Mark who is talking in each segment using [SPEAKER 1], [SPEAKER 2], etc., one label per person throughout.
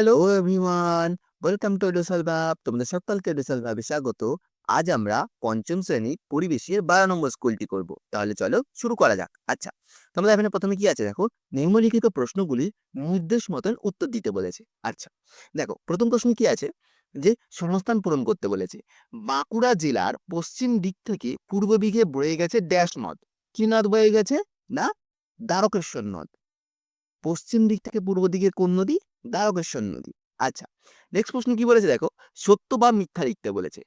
[SPEAKER 1] hello everyone welcome to ডোসাল ভাব তোমাদের সকলকে ডোসাল ভাবে স্বাগত আজ আমরা পঞ্চম শ্রেণীর পরিবেশের বারো নম্বর স্কুলটি করব তাহলে চলো শুরু করা যাক আচ্ছা তোমরা এখানে প্রথমে কি আছে দেখো নিম্নলিখিত প্রশ্নগুলি নির্দেশ মতন উত্তর দিতে বলেছে আচ্ছা দেখো প্রথম প্রশ্ন কি আছে যে শূন্যস্থান পূরণ করতে বলেছে বাঁকুড়া জেলার পশ্চিম দিক থেকে পূর্ব দিকে বয়ে গেছে ড্যাশ নদ কি নদ বয়ে গেছে না দ্বারকেশ্বর নদ পশ্চিম দিক থেকে পূর্ব দিকে কোন নদী দ্বারকেশ্বর নদী আচ্ছা নেক্সট প্রশ্ন কি বলেছে দেখো সত্য বা মিথ্যা লিখতে বলেছে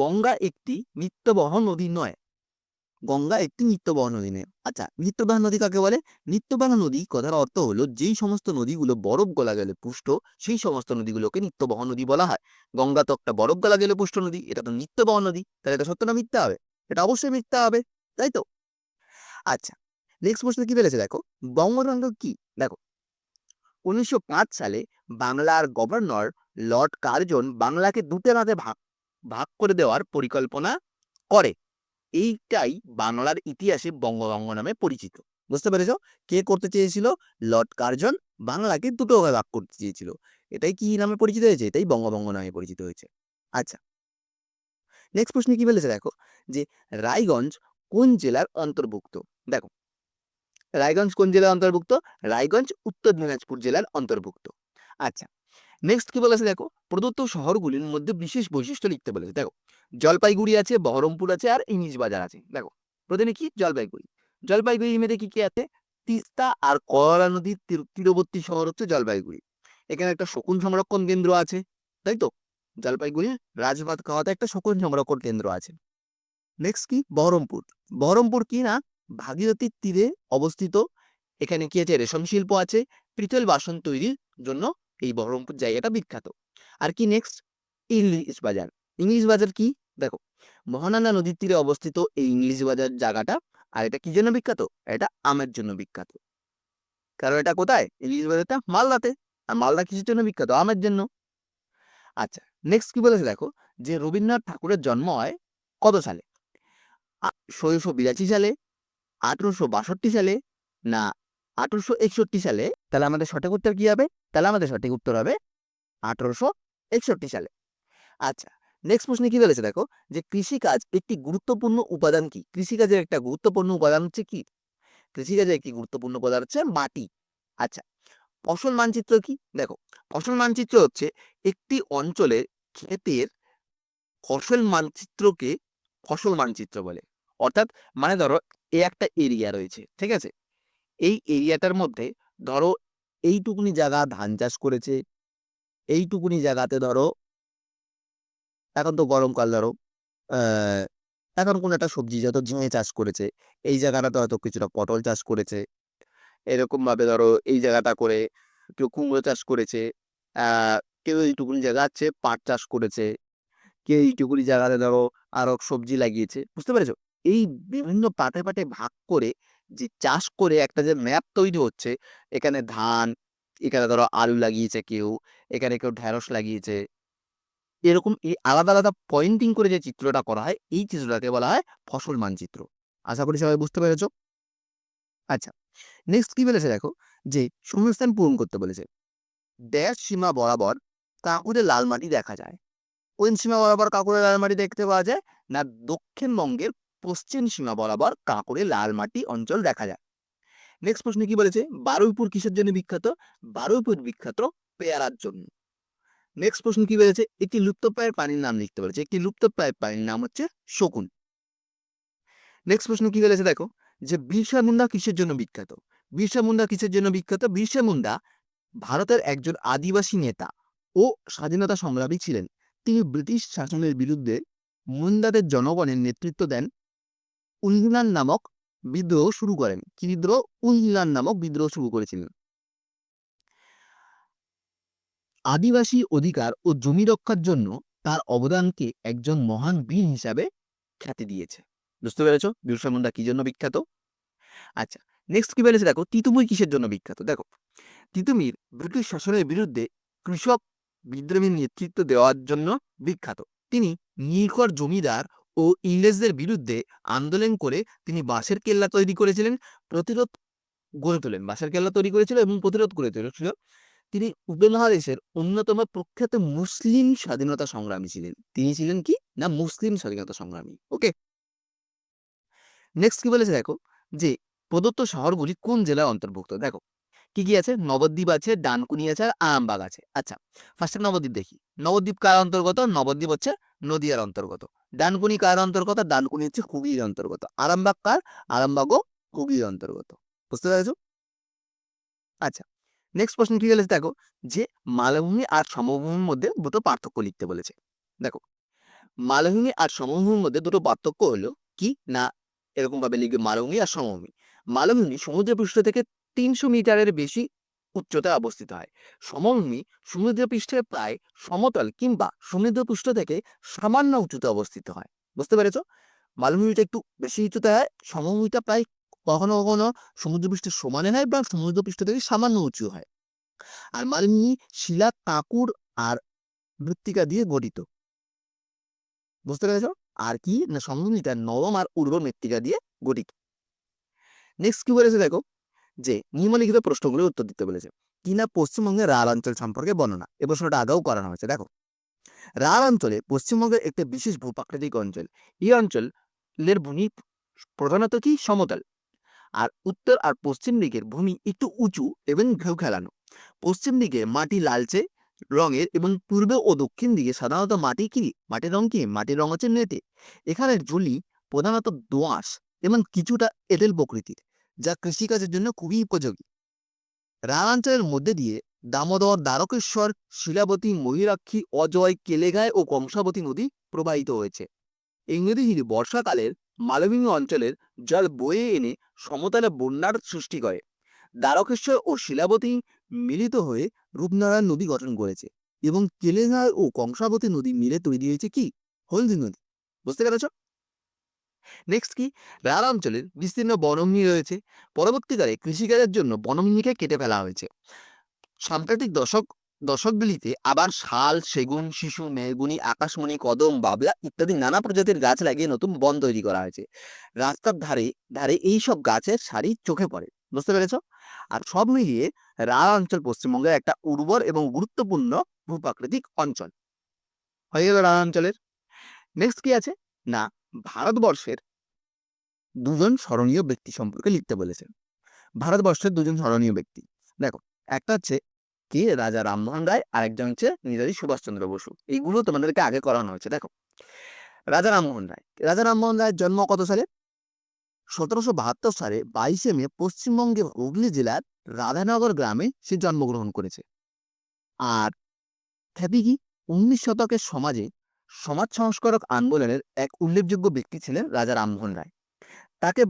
[SPEAKER 1] গঙ্গা একটি নিত্যবহ নদী নয় গঙ্গা একটি নিত্যবহ নদী নয় আচ্ছা নিত্যবাহ নদী কাকে বলে নিত্যবাহ নদী কথার অর্থ হলো যেই সমস্ত নদীগুলো বরফ গলা গেলে পুষ্ট সেই সমস্ত নদীগুলোকে নিত্যবহ নদী বলা হয় গঙ্গা তো একটা বরফ গলা গেলে পুষ্ট নদী এটা তো নিত্যবহ নদী তাহলে এটা সত্য না মিথ্যা হবে এটা অবশ্যই মিথ্যা হবে তাই তো আচ্ছা নেক্সট প্রশ্ন কি বলেছে দেখো বঙ্গতন্ত্র কি দেখো উনিশশো সালে বাংলার গভর্নর লর্ড কার্জন বাংলাকে দুটো ভাগে ভাগ ভাগ করে দেওয়ার পরিকল্পনা করে এইটাই বাংলার ইতিহাসে বঙ্গভঙ্গ নামে পরিচিত বুঝতে পেরেছ কে করতে চেয়েছিল লর্ড কার্জন বাংলাকে দুটো ভাগে ভাগ করতে চেয়েছিল এটাই কি নামে পরিচিত হয়েছে এটাই বঙ্গভঙ্গ নামে পরিচিত হয়েছে আচ্ছা নেক্সট প্রশ্নে কি বলেছে দেখো যে রায়গঞ্জ কোন জেলার অন্তর্ভুক্ত দেখো রায়গঞ্জ কোন জেলার অন্তর্ভুক্ত রায়গঞ্জ উত্তর দিনাজপুর জেলার অন্তর্ভুক্ত আচ্ছা নেক্সট কি বলেছে দেখো প্রদত্ত শহরগুলির মধ্যে বিশেষ বৈশিষ্ট্য লিখতে বলেছে দেখো জলপাইগুড়ি আছে বহরমপুর আছে আর ইংলিশ বাজার আছে দেখো প্রথমে কি জলপাইগুড়ি জলপাইগুড়ি মেয়েদের কি কি আছে তিস্তা আর করলা নদীর তীরবর্তী শহর হচ্ছে জলপাইগুড়ি এখানে একটা শকুন সংরক্ষণ কেন্দ্র আছে তাই তো জলপাইগুড়ির রাজবাদ খাওয়াতে একটা শকুন সংরক্ষণ কেন্দ্র আছে নেক্সট কি বহরমপুর বহরমপুর কি না ভাগীরথীর তীরে অবস্থিত এখানে কি আছে রেশম শিল্প আছে পিতল বাসন তৈরির জন্য এই বহরমপুর জায়গাটা বিখ্যাত আর কি নেক্সট ইংলিশ বাজার ইংলিশ বাজার কি দেখো মহানানা নদীর তীরে অবস্থিত এই ইংলিশ বাজার জায়গাটা আর এটা কি জন্য বিখ্যাত এটা আমের জন্য বিখ্যাত কারণ এটা কোথায় ইংলিশ বাজারটা মালদাতে আর মালদা কিসের জন্য বিখ্যাত আমের জন্য আচ্ছা নেক্সট কি বলেছে দেখো যে রবীন্দ্রনাথ ঠাকুরের জন্ম হয় কত সালে ষোলোশো বিরাশি সালে আঠেরোশো বাষট্টি সালে না আঠেরোশো একষট্টি সালে তাহলে আমাদের সঠিক উত্তর কী হবে তাহলে আমাদের সঠিক উত্তর হবে আঠেরোশো একষট্টি সালে আচ্ছা নেক্সট প্রশ্নে কি বলেছে দেখো যে কৃষিকাজ একটি গুরুত্বপূর্ণ উপাদান কি কৃষিকাজের একটা গুরুত্বপূর্ণ উপাদান হচ্ছে কি কৃষিকাজের একটি গুরুত্বপূর্ণ উপাদান হচ্ছে মাটি আচ্ছা ফসল মানচিত্র কি দেখো ফসল মানচিত্র হচ্ছে একটি অঞ্চলের ক্ষেতের ফসল মানচিত্রকে ফসল মানচিত্র বলে অর্থাৎ মানে ধরো এই একটা এরিয়া রয়েছে ঠিক আছে এই এরিয়াটার মধ্যে ধরো এইটুকুনি জায়গা ধান চাষ করেছে এইটুকুনি জায়গাতে ধরো এখন তো গরমকাল ধরো এখন কোনো একটা সবজি যত ঝিঙে চাষ করেছে এই জায়গাটাতে হয়তো কিছুটা পটল চাষ করেছে এরকমভাবে ধরো এই জায়গাটা করে কেউ কুমড়ো চাষ করেছে কেউ এইটুকুনি জায়গা আছে পাট চাষ করেছে কেউ এইটুকুনি জায়গাতে ধরো আরও সবজি লাগিয়েছে বুঝতে পেরেছো এই বিভিন্ন পাটে পাটে ভাগ করে যে চাষ করে একটা যে ম্যাপ তৈরি হচ্ছে এখানে ধান এখানে ধরো আলু লাগিয়েছে কেউ এখানে কেউ ঢ্যাঁড়স লাগিয়েছে এরকম এই আলাদা আলাদা পয়েন্টিং করে যে চিত্রটা করা হয় এই চিত্রটাকে বলা হয় ফসল মানচিত্র আশা করি সবাই বুঝতে পেরেছ আচ্ছা নেক্সট কি বলেছে দেখো যে শূন্যস্থান পূরণ করতে বলেছে ড্যাশ সীমা বরাবর কাঁকুরে লাল মাটি দেখা যায় ওই সীমা বরাবর কাঁকুরে লাল মাটি দেখতে পাওয়া যায় না দক্ষিণবঙ্গের পশ্চিম সীমা বরাবর কাঁকড়ে লাল মাটি অঞ্চল দেখা যায় নেক্সট প্রশ্নে কি বলেছে বারুইপুর কিসের জন্য বিখ্যাত বারুইপুর বিখ্যাত পেয়ারার জন্য নেক্সট প্রশ্ন কি বলেছে একটি লুপ্তপ্রায় পানির নাম লিখতে বলেছে একটি লুপ্তপ্রায় পানির নাম হচ্ছে শকুন নেক্সট প্রশ্ন কি বলেছে দেখো যে বিরসা মুন্ডা কিসের জন্য বিখ্যাত বিরসা মুন্ডা কিসের জন্য বিখ্যাত বিরসা মুন্ডা ভারতের একজন আদিবাসী নেতা ও স্বাধীনতা সংগ্রামী ছিলেন তিনি ব্রিটিশ শাসনের বিরুদ্ধে মুন্দাদের জনগণের নেতৃত্ব দেন উলহিলান নামক বিদ্রোহ শুরু করেন কি বিদ্রোহ নামক বিদ্রোহ শুরু করেছিলেন আদিবাসী অধিকার ও জমি রক্ষার জন্য তার অবদানকে একজন মহান বীর হিসাবে খ্যাতি দিয়েছে বুঝতে পেরেছ বিরসা মুন্ডা কি জন্য বিখ্যাত আচ্ছা নেক্সট কি বেড়েছে দেখো তিতুমির কিসের জন্য বিখ্যাত দেখো তিতুমির ব্রিটিশ শাসনের বিরুদ্ধে কৃষক বিদ্রোহীর নেতৃত্ব দেওয়ার জন্য বিখ্যাত তিনি নির্কর জমিদার ও ইংরেজদের বিরুদ্ধে আন্দোলন করে তিনি বাঁশের কেল্লা তৈরি করেছিলেন প্রতিরোধ গড়ে তোলেন বাঁশের কেল্লা তৈরি করেছিল এবং প্রতিরোধ গড়ে তুলেছিল তিনি উপমহাদেশের অন্যতম প্রখ্যাত মুসলিম স্বাধীনতা সংগ্রামী ছিলেন তিনি ছিলেন কি না মুসলিম স্বাধীনতা সংগ্রামী ওকে নেক্সট কি বলেছে দেখো যে প্রদত্ত শহরগুলি কোন জেলায় অন্তর্ভুক্ত দেখো কি কি আছে নবদ্বীপ আছে ডানকুনি আছে আর আরামবাগ আছে আচ্ছা ফার্স্টে নবদ্বীপ দেখি নবদ্বীপ কার অন্তর্গত নবদ্বীপ হচ্ছে নদীয়ার অন্তর্গত ডানকুনি কার অন্তর্গত ডানকুনি হচ্ছে হুগির অন্তর্গত আরামবাগ কার আরামবাগও হুগির অন্তর্গত বুঝতে পেরেছ আচ্ছা নেক্সট প্রশ্ন কি বলেছে দেখো যে মালভূমি আর সমভূমির মধ্যে দুটো পার্থক্য লিখতে বলেছে দেখো মালভূমি আর সমভূমির মধ্যে দুটো পার্থক্য হলো কি না এরকম ভাবে লিখবে মালভূমি আর সমভূমি মালভূমি সমুদ্র পৃষ্ঠ থেকে তিনশো মিটারের বেশি উচ্চতায় অবস্থিত হয় সমভূমি সমুদ্রপৃষ্ঠের প্রায় সমতল কিংবা সমুদ্রপৃষ্ঠ থেকে সামান্য উঁচুতে অবস্থিত হয় বুঝতে পেরেছ মালভূমিটা একটু বেশি উঁচুতে হয় সমভূমিটা প্রায় কখনো কখনো সমুদ্রপৃষ্ঠের সমানে হয় বা সমুদ্রপৃষ্ঠ থেকে সামান্য উঁচু হয় আর মালভূমি শিলা কাঁকুর আর মৃত্তিকা দিয়ে গঠিত বুঝতে পেরেছ আর কি না সমভূমিটা নরম আর উর্বর মৃত্তিকা দিয়ে গঠিত নেক্সট কি বলেছে দেখো যে নিম্নলিখিত প্রশ্নগুলোর উত্তর দিতে বলেছে কিনা পশ্চিমবঙ্গের রাল অঞ্চল সম্পর্কে বর্ণনা এ প্রশ্নটা আগেও করানো হয়েছে দেখো রাল অঞ্চলে পশ্চিমবঙ্গের একটি বিশেষ ভূপ্রাকৃতিক অঞ্চল এই অঞ্চলের ভূমি প্রধানত কি সমতল আর উত্তর আর পশ্চিম দিকের ভূমি একটু উঁচু এবং ঘেউ খেলানো পশ্চিম দিকে মাটি লালচে রঙের এবং পূর্বে ও দক্ষিণ দিকে সাধারণত মাটি কি মাটির রং কি মাটির রং হচ্ছে নেটে এখানের জলি প্রধানত দোঁয়াশ এবং কিছুটা এদেল প্রকৃতির যা কৃষিকাজের জন্য খুবই উপযোগী রানাঞ্চলের মধ্যে দিয়ে দামোদর দ্বারকেশ্বর শিলাবতী মহিরাক্ষী অজয় কেলেগায় ও কংসাবতী নদী প্রবাহিত হয়েছে এই নদী বর্ষাকালের মালভূমি অঞ্চলের জল বয়ে এনে সমতলে বন্যার সৃষ্টি করে দ্বারকেশ্বর ও শিলাবতী মিলিত হয়ে রূপনারায়ণ নদী গঠন করেছে এবং কেলেঘার ও কংসাবতী নদী মিলে তৈরি হয়েছে কি হলদি নদী বুঝতে পেরেছ নেক্সট কি রাঢ় অঞ্চলের বিস্তীর্ণ বনভূমি রয়েছে পরবর্তীকালে কৃষিকাজের জন্য বনভূমিকে কেটে ফেলা হয়েছে সাম্প্রতিক দশক দশকগুলিতে আবার শাল সেগুন শিশু মেহগুনি আকাশমণি কদম বাবলা ইত্যাদি নানা প্রজাতির গাছ লাগিয়ে নতুন বন তৈরি করা হয়েছে রাস্তার ধারে ধারে এই সব গাছের সারি চোখে পড়ে বুঝতে পেরেছ আর সব মিলিয়ে রাঢ় অঞ্চল পশ্চিমবঙ্গের একটা উর্বর এবং গুরুত্বপূর্ণ ভূপ্রাকৃতিক অঞ্চল হয়ে গেল রাল অঞ্চলের নেক্সট কি আছে না ভারতবর্ষের দুজন স্মরণীয় ব্যক্তি সম্পর্কে লিখতে বলেছেন ভারতবর্ষের দুজন স্মরণীয় ব্যক্তি দেখো একটা হচ্ছে কি রাজা রামমোহন রায় আরেকজন হচ্ছে নেতাজি সুভাষচন্দ্র বসু এইগুলো তোমাদেরকে আগে করানো হয়েছে দেখো রাজা রামমোহন রায় রাজা রামমোহন রায়ের জন্ম কত সালে সতেরোশো বাহাত্তর সালে বাইশে মে পশ্চিমবঙ্গের হুগলি জেলার রাধানগর গ্রামে সে জন্মগ্রহণ করেছে আর খ্যাতি কি উনিশ শতকের সমাজে সমাজ সংস্কারক আন্দোলনের এক উল্লেখযোগ্য ব্যক্তি ছিলেন রাজা রামমোহন রায় তাকে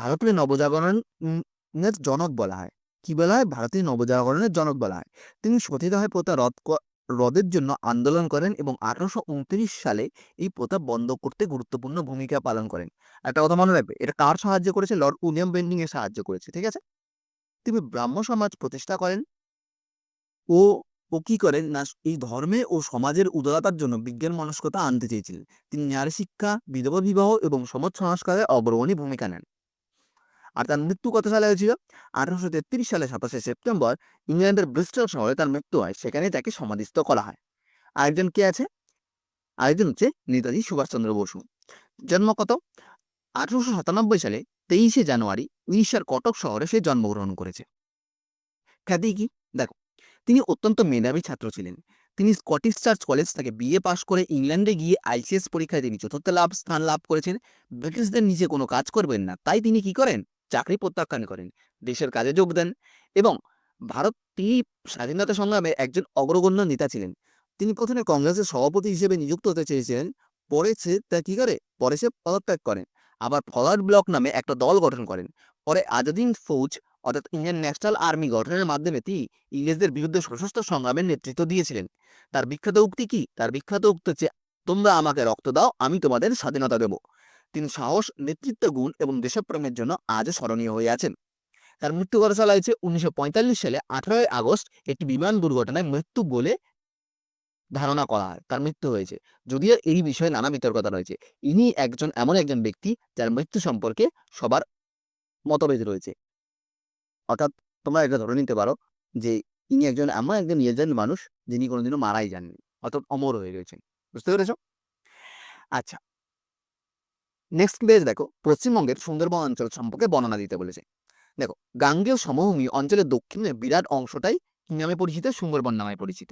[SPEAKER 1] ভারতীয় নবজাগরণের জনক বলা হয় কি বলা হয় ভারতীয় নবজাগরণের জনক বলা হয় তিনি সতীদাহ প্রথা রদ রদের জন্য আন্দোলন করেন এবং আঠারোশো সালে এই প্রথা বন্ধ করতে গুরুত্বপূর্ণ ভূমিকা পালন করেন একটা কথা মনে রাখবে এটা কার সাহায্য করেছে লর্ড উইলিয়াম বেন্ডিং এর সাহায্য করেছে ঠিক আছে তিনি ব্রাহ্ম সমাজ প্রতিষ্ঠা করেন ও ও কি করেন না এই ধর্মে ও সমাজের উদারতার জন্য বিজ্ঞান মনস্কতা আনতে চেয়েছিলেন তিনি নারী শিক্ষা বিধবা বিবাহ এবং সমাজ সংস্কারে অগ্রগণী ভূমিকা নেন আর তার মৃত্যু কত সালে হয়েছিল আঠারোশো তেত্রিশ সালে সাতাশে সেপ্টেম্বর ইংল্যান্ডের ব্রিস্টল শহরে তার মৃত্যু হয় সেখানে তাকে সমাধিস্থ করা হয় আরেকজন কে আছে আরেকজন হচ্ছে নেতাজি সুভাষচন্দ্র বসু জন্ম কত আঠারোশো সাতানব্বই সালে তেইশে জানুয়ারি উড়িষ্যার কটক শহরে সে জন্মগ্রহণ করেছে খ্যাতি কি দেখো তিনি অত্যন্ত মেধাবী ছাত্র ছিলেন তিনি স্কটিশ চার্চ কলেজ থেকে বিএ পাশ করে ইংল্যান্ডে গিয়ে আইসিএস পরীক্ষায় তিনি চতুর্থ লাভ স্থান লাভ করেছেন ব্রিটিশদের নিজে কোনো কাজ করবেন না তাই তিনি কি করেন চাকরি প্রত্যাখ্যান করেন দেশের কাজে যোগ দেন এবং ভারত তিনি স্বাধীনতা সংগ্রামে একজন অগ্রগণ্য নেতা ছিলেন তিনি প্রথমে কংগ্রেসের সভাপতি হিসেবে নিযুক্ত হতে চেয়েছিলেন পরে সে তা কী করে পরে সে পদত্যাগ করেন আবার ফলার ব্লক নামে একটা দল গঠন করেন পরে আজাদিন ফৌজ অর্থাৎ ইন্ডিয়ান ন্যাশনাল আর্মি গঠনের মাধ্যমে তিনি ইংরেজদের বিরুদ্ধে সশস্ত্র সংগ্রামের নেতৃত্ব দিয়েছিলেন তার বিখ্যাত উক্তি কি তার বিখ্যাত উক্তি হচ্ছে তোমরা আমাকে রক্ত দাও আমি তোমাদের স্বাধীনতা দেব তিনি সাহস নেতৃত্ব গুণ এবং দেশপ্রেমের জন্য আজও স্মরণীয় হয়ে আছেন তার মৃত্যু করা চলা হয়েছে উনিশশো সালে আঠারোই আগস্ট একটি বিমান দুর্ঘটনায় মৃত্যু বলে ধারণা করা হয় তার মৃত্যু হয়েছে যদিও এই বিষয়ে নানা বিতর্কতা রয়েছে ইনি একজন এমন একজন ব্যক্তি যার মৃত্যু সম্পর্কে সবার মতভেদ রয়েছে অর্থাৎ তোমরা এটা ধরে নিতে পারো যে ইনি একজন এমন একজন লেজেন্ড মানুষ যিনি কোনোদিনও মারাই যাননি অর্থাৎ অমর হয়ে রয়েছেন বুঝতে পেরেছ আচ্ছা নেক্সট পেজ দেখো পশ্চিমবঙ্গের সুন্দরবন অঞ্চল সম্পর্কে বর্ণনা দিতে বলেছে দেখো গাঙ্গেয় সমভূমি অঞ্চলের দক্ষিণে বিরাট অংশটাই কি নামে পরিচিত সুন্দরবন নামে পরিচিত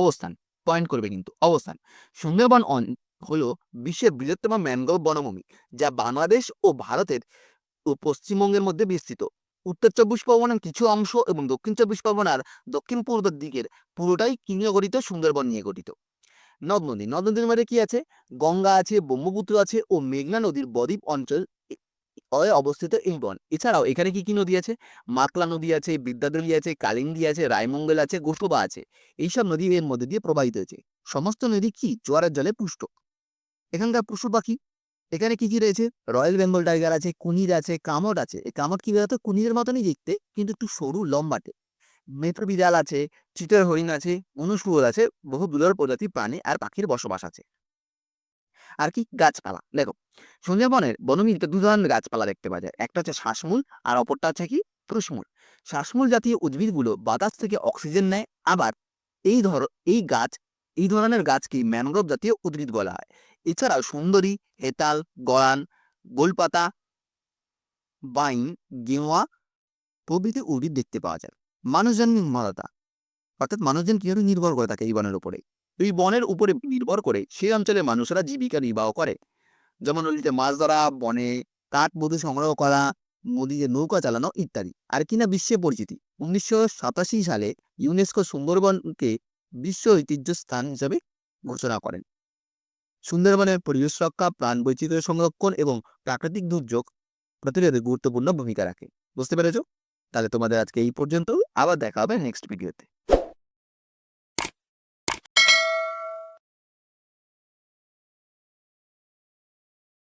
[SPEAKER 1] অবস্থান পয়েন্ট করবে কিন্তু অবস্থান সুন্দরবন হল বিশ্বের বৃহত্তম ম্যানগ্রোভ বনভূমি যা বাংলাদেশ ও ভারতের ও পশ্চিমবঙ্গের মধ্যে বিস্তৃত উত্তর চব্বিশ পরগনার কিছু অংশ এবং দক্ষিণ চব্বিশ পরগনার দক্ষিণ পূর্বের দিকের পুরোটাই কি নিয়ে গঠিত সুন্দরবন নিয়ে গঠিত নদ নদী নদ নদীর মধ্যে কি আছে গঙ্গা আছে ব্রহ্মপুত্র আছে ও মেঘনা নদীর বদ্বীপ অঞ্চল অবস্থিত এই বন এছাড়াও এখানে কি কি নদী আছে মাকলা নদী আছে বিদ্যাদেবী আছে কালিন্দী আছে রায়মঙ্গল আছে গোসবা আছে এইসব নদী এর মধ্যে দিয়ে প্রবাহিত হয়েছে সমস্ত নদী কি জোয়ারের জলে পুষ্ট এখানকার পশু পাখি এখানে কি কি রয়েছে রয়্যাল বেঙ্গল টাইগার আছে কুনির আছে কামট আছে এই কামট কি বেরোতো কুনিরের মতনই দেখতে কিন্তু একটু সরু লম্বাটে মেট্রো বিড়াল আছে চিতের হরিণ আছে অনুশুয়োর আছে বহু বিরল প্রজাতির প্রাণী আর পাখির বসবাস আছে আর কি গাছপালা দেখো সুন্দরবনের বনভূমিতে দু ধরনের গাছপালা দেখতে পাওয়া যায় একটা হচ্ছে শ্বাসমূল আর অপরটা হচ্ছে কি প্রশমূল শ্বাসমূল জাতীয় উদ্ভিদগুলো বাতাস থেকে অক্সিজেন নেয় আবার এই ধর এই গাছ এই ধরনের গাছকে ম্যানগ্রোভ জাতীয় উদ্ভিদ বলা হয় এছাড়া সুন্দরী হেতাল গড়ান গোলপাতা বাইন গেওয়া প্রভৃতি উদ্ভিদ দেখতে পাওয়া যায় মানুষজন নির্মাতা অর্থাৎ মানুষজন কিভাবে নির্ভর করে থাকে এই বনের উপরে এই বনের উপরে নির্ভর করে সেই অঞ্চলের মানুষেরা জীবিকা নির্বাহ করে যেমন নদীতে মাছ ধরা বনে কাঠ বধু সংগ্রহ করা নদীতে নৌকা চালানো ইত্যাদি আর কিনা বিশ্বে পরিচিতি উনিশশো সাতাশি সালে ইউনেস্কো সুন্দরবনকে বিশ্ব ঐতিহ্য স্থান হিসেবে ঘোষণা করেন সুন্দরবনের পরিবেশ রক্ষা প্রাণ বৈচিত্র্য সংরক্ষণ এবং প্রাকৃতিক দুর্যোগ প্রতিরোধে গুরুত্বপূর্ণ ভূমিকা রাখে বুঝতে পেরেছ তাহলে তোমাদের আজকে এই পর্যন্ত আবার দেখা হবে নেক্সট ভিডিওতে